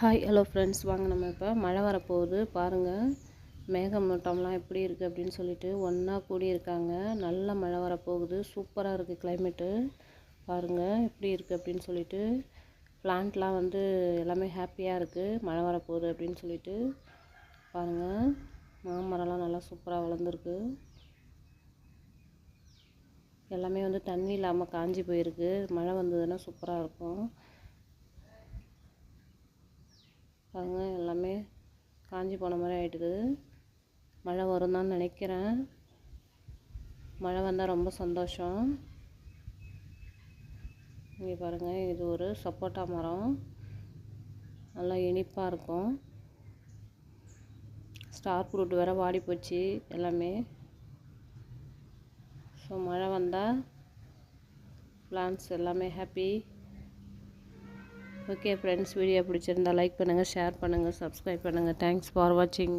Hi hello friends வாங்க நம்ம இப்போ மழை வரப்போகுது. பாருங்கள் மேகமூட்டம்லாம் எப்படி இருக்குது அப்படின்னு சொல்லிட்டு ஒன்றா கூடி இருக்காங்க நல்ல மழை வரப்போகுது. சூப்பராக இருக்குது கிளைமேட்டு பாருங்கள் எப்படி இருக்குது அப்படின்னு சொல்லிட்டு பிளான்ட்லாம் வந்து எல்லாமே ஹாப்பியாக இருக்குது மழை வரப்போகுது அப்படின்னு சொல்லிட்டு பாருங்கள் மாமரம்லாம் நல்லா சூப்பராக வளர்ந்துருக்கு. எல்லாமே வந்து தண்ணி இல்லாமல் காஞ்சி போயிருக்கு. மழை வந்ததுன்னா சூப்பராக இருக்கும். பாருங்க எல்லாமே காஞ்சி போன மாதிரி ஆகிட்டுது மழை வரும் தான் நினைக்கிறேன். மழை வந்தால் ரொம்ப சந்தோஷம். இங்கே பாருங்கள் இது ஒரு சப்போட்டா மரம். நல்லா இனிப்பாக இருக்கும். ஸ்டார் ஃப்ரூட் வேறு வாடி போச்சு எல்லாமே. ஸோ மழை வந்தால் பிளான்ஸ் எல்லாமே ஹாப்பி ஓகே ஃப்ரெண்ட்ஸ் வீடியோ பிடிச்சிருந்தா லைக் பண்ணுங்கள் ஷேர் பண்ணுங்கள் சப்ஸ்கிரைப் பண்ணுங்கள் தேங்க்ஸ் ஃபார் வாட்சிங்